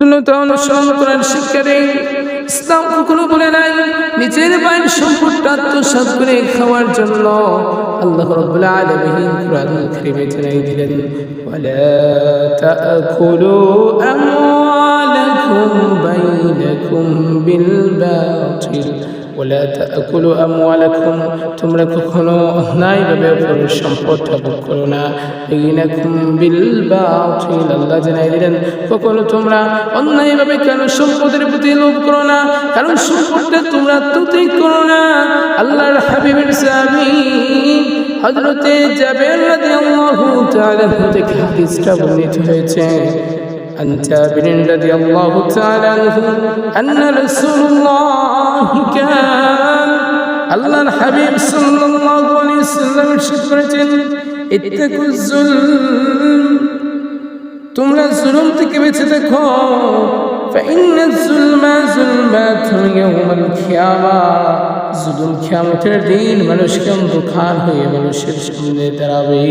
শূন্যতা অনুসরণ করার শিক্ষা নেই ইসলাম কখনো বলে নাই, নিজের পায়ের সম্পদটা আত্মসাৎ করে খাওয়ার জন্য। আল্লাহ ওলা তাকুলু আমওয়ালাকুম তোমরা কখনো অন্যায়ভাবে অপরের সম্পদ ভোগ করো না বাইনাকুম বিল বাতিল আল্লাহ জানাই দিলেন কখনো তোমরা অন্যায়ভাবে কেন সম্পদের প্রতি লোভ করো না কারণ সম্পদটা তোমরা তুতি করো না আল্লাহর হাবিবের সাহাবী হযরতে জাবের রাদিয়াল্লাহু তাআলা থেকে হাদিসটা বর্ণিত হয়েছে عن جابر رضي الله تعالى عنه أن رسول الله كان الله الحبيب صلى الله عليه وسلم شكرة اتقوا الظلم তোমরা জুলুম থেকে বেঁচে দেখো فإن الظلم ظلمات يوم القيامة জুলুম কিয়ামতের দিন মানুষকে অন্ধকার হয়ে মানুষের সামনে দাঁড়াবে